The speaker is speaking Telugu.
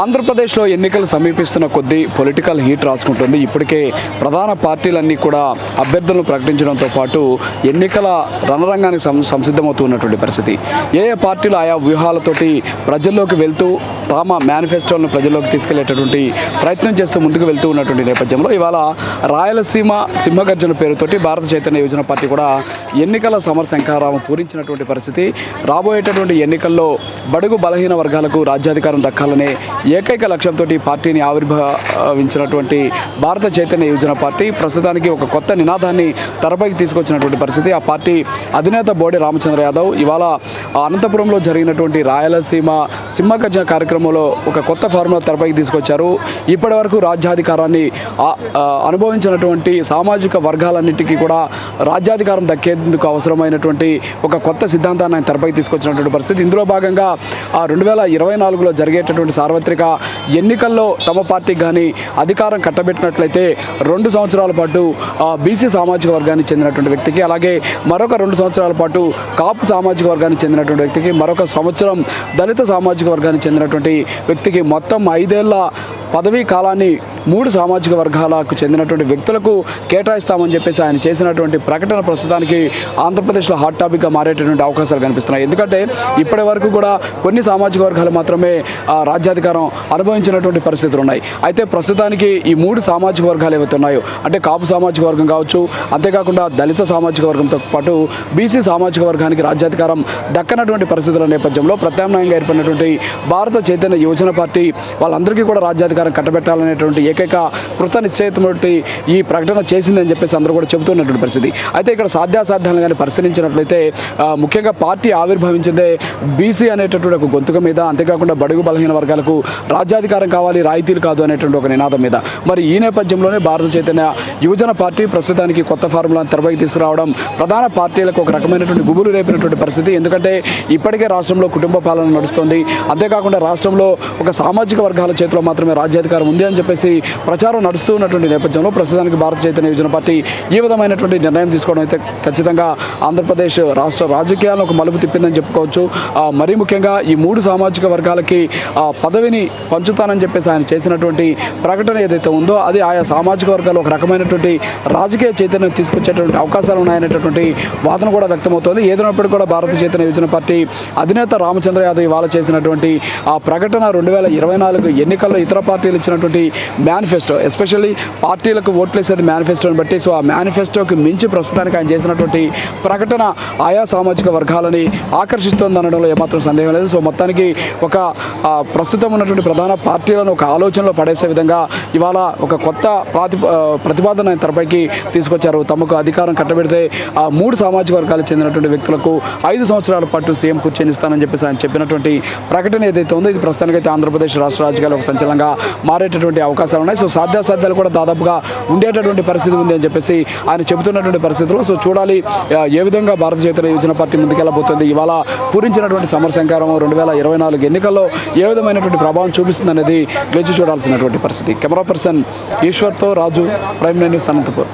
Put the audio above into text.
ఆంధ్రప్రదేశ్లో ఎన్నికలు సమీపిస్తున్న కొద్దీ పొలిటికల్ హీట్ రాసుకుంటుంది. ఇప్పటికే ప్రధాన పార్టీలన్నీ కూడా అభ్యర్థులను ప్రకటించడంతో పాటు ఎన్నికల రణరంగానికి సం సంసిద్ధమవుతున్నటువంటి పరిస్థితి. ఏ ఏ పార్టీలు ఆయా వ్యూహాలతోటి ప్రజల్లోకి వెళ్తూ తమ మేనిఫెస్టోలను ప్రజల్లోకి తీసుకెళ్ళేటటువంటి ప్రయత్నం చేస్తూ ముందుకు వెళ్తూ ఉన్నటువంటి నేపథ్యంలో ఇవాళ రాయలసీమ సింహగర్జన పేరుతోటి భారత చైతన్య యోజన పార్టీ కూడా ఎన్నికల సమర శంఖారావం పూరించినటువంటి పరిస్థితి. రాబోయేటటువంటి ఎన్నికల్లో బడుగు బలహీన వర్గాలకు రాజ్యాధికారం దక్కాలనే ఏకైక లక్ష్యంతో పార్టీని ఆవిర్భవించినటువంటి భారత చైతన్య యువజన పార్టీ ప్రస్తుతానికి ఒక కొత్త నినాదాన్ని తెరపైకి తీసుకొచ్చినటువంటి పరిస్థితి. ఆ పార్టీ అధినేత బోడి రామచంద్ర యాదవ్ ఇవాళ అనంతపురంలో జరిగినటువంటి రాయలసీమ సింహగర్జన కార్యక్రమంలో ఒక కొత్త ఫార్ములా తెరపైకి తీసుకొచ్చారు. ఇప్పటి వరకు రాజ్యాధికారాన్ని అనుభవించినటువంటి సామాజిక వర్గాలన్నిటికీ కూడా రాజ్యాధికారం దక్కేందుకు అవసరమైనటువంటి ఒక కొత్త సిద్ధాంతాన్ని ఆయన తెరపైకి తీసుకొచ్చినటువంటి పరిస్థితి. ఇందులో భాగంగా ఆ రెండు వేల ఇరవై నాలుగులో జరిగేటటువంటి సార్వత్రిక ఎన్నికల్లో తమ పార్టీకి కానీ అధికారం కట్టబెట్టినట్లయితే రెండు సంవత్సరాల పాటు బీసీ సామాజిక వర్గానికి చెందినటువంటి వ్యక్తికి అలాగే మరొక రెండు సంవత్సరాల పాటు కాపు సామాజిక వర్గానికి చెందినటువంటి వ్యక్తికి మరొక సంవత్సరం దళిత సామాజిక వర్గానికి చెందినటువంటి వ్యక్తికి మొత్తం ఐదేళ్ళ పదవీ కాలాన్ని మూడు సామాజిక వర్గాలకు చెందినటువంటి వ్యక్తులకు కేటాయిస్తామని చెప్పేసి ఆయన చేసినటువంటి ప్రకటన ప్రస్తుతానికి ఆంధ్రప్రదేశ్లో హాట్ టాపిక్గా మారేటటువంటి అవకాశాలు కనిపిస్తున్నాయి. ఎందుకంటే ఇప్పటి వరకు కూడా కొన్ని సామాజిక వర్గాలు మాత్రమే ఆ, రాజ్యాధికారం అనుభవించినటువంటి పరిస్థితులు ఉన్నాయి. అయితే ప్రస్తుతానికి ఈ మూడు సామాజిక వర్గాలు ఏవైతే ఉన్నాయో అంటే కాపు సామాజిక వర్గం కావచ్చు అంతేకాకుండా దళిత సామాజిక వర్గంతో పాటు బీసీ సామాజిక వర్గానికి రాజ్యాధికారం దక్కనటువంటి పరిస్థితుల నేపథ్యంలో ప్రత్యామ్నాయంగా ఏర్పడినటువంటి భారత చైతన్య యోజన పార్టీ వాళ్ళందరికీ కూడా రాజ్యాధికారం కట్టబెట్టాలనేటువంటి ఏకైక కృత నిశ్చయితమైనటువంటి ఈ ప్రకటన చేసిందని చెప్పేసి అందరూ కూడా చెబుతున్నటువంటి పరిస్థితి. అయితే ఇక్కడ సాధ్యాసాధ్యాలను కానీ పరిశీలించినట్లయితే ముఖ్యంగా పార్టీ ఆవిర్భవించిందే బీసీ అనేటటువంటి ఒక గొంతుక మీద అంతేకాకుండా బడుగు బలహీన వర్గాలకు రాజ్యాధికారం కావాలి రాయితీలు కాదు అనేటువంటి ఒక నినాదం మీద. మరి ఈ నేపథ్యంలోనే భారత చైతన్య యువజన పార్టీ ప్రస్తుతానికి కొత్త ఫార్ములాను తెరపైకి తీసుకురావడం ప్రధాన పార్టీలకు ఒక రకమైనటువంటి గుబులు రేపినటువంటి పరిస్థితి. ఎందుకంటే ఇప్పటికే రాష్ట్రంలో కుటుంబ పాలన నడుస్తుంది. అంతేకాకుండా రాష్ట్రంలో ఒక సామాజిక వర్గాల చేతిలో మాత్రమే రాజ్యాధికారం ఉంది అని చెప్పేసి ప్రచారం నడుస్తూ ఉన్నటువంటి నేపథ్యంలో ప్రస్తుతానికి భారత చైతన్య యోజన పార్టీ ఈ విధమైనటువంటి నిర్ణయం తీసుకోవడం అయితే ఖచ్చితంగా ఆంధ్రప్రదేశ్ రాష్ట్ర రాజకీయాలను ఒక మలుపు తిప్పిందని చెప్పుకోవచ్చు. మరీ ముఖ్యంగా ఈ మూడు సామాజిక వర్గాలకి ఆ, పదవిని పంచుతానని చెప్పేసి ఆయన చేసినటువంటి ప్రకటన ఏదైతే ఉందో అది ఆయా సామాజిక వర్గాలు ఒక రకమైనటువంటి రాజకీయ చైతన్యం తీసుకొచ్చేటువంటి అవకాశాలు ఉన్నాయనేటటువంటి వాదన కూడా వ్యక్తమవుతోంది. ఏదైనప్పటికీ కూడా భారత చైతన్య యోజన పార్టీ అధినేత రామచంద్ర యాదవ్ ఇవాళ చేసినటువంటి ఆ ప్రకటన రెండు వేల ఇరవై నాలుగు ఎన్నికల్లో ఇతర పార్టీలు ఇచ్చినటువంటి మేనిఫెస్టో ఎస్పెషల్లీ పార్టీలకు ఓట్లేసేది మేనిఫెస్టోని బట్టి. సో ఆ మేనిఫెస్టోకి మించి ప్రస్తుతానికి ఆయన చేసినటువంటి ప్రకటన ఆయా సామాజిక వర్గాలని ఆకర్షిస్తోంది అనడంలో ఏమాత్రం సందేహం లేదు. సో మొత్తానికి ఒక ప్రస్తుతం ఉన్నటువంటి ప్రధాన పార్టీలను ఒక ఆలోచనలో పడేసే విధంగా ఇవాళ ఒక కొత్త ప్రాతి ప్రతిపాదన తెరపైకి తీసుకొచ్చారు. తమకు అధికారం కట్టబెడితే ఆ మూడు సామాజిక వర్గాలకు చెందినటువంటి వ్యక్తులకు ఐదు సంవత్సరాల పాటు సీఎం కూర్చొని ఇస్తానని చెప్పేసి ఆయన చెప్పినటువంటి ప్రకటన ఏదైతే ఉందో ఇది ప్రస్తుతానికైతే ఆంధ్రప్రదేశ్ రాష్ట్ర రాజకీయాలు ఒక సంచలనంగా మారేటటువంటి అవకాశాలు ఉన్నాయి. సో సాధ్యాసాధ్యాలు కూడా దాదాపుగా ఉండేటటువంటి పరిస్థితి ఉంది అని చెప్పేసి ఆయన చెబుతున్నటువంటి పరిస్థితుల్లో సో చూడాలి ఏ విధంగా భారత చైతన్య యోజన పార్టీ ముందుకెళ్ళబోతుంది. ఇవాళ పూరించినటువంటి సమరశంకారం రెండు వేల ఇరవై నాలుగు ఎన్నికల్లో ఏ విధమైనటువంటి ప్రభావం చూపిస్తుంది అనేది వేచి చూడాల్సినటువంటి పరిస్థితి. కెమెరా పర్సన్ ఈశ్వర్తో రాజు ప్రైమ్ న్యూస్ అనంతపూర్.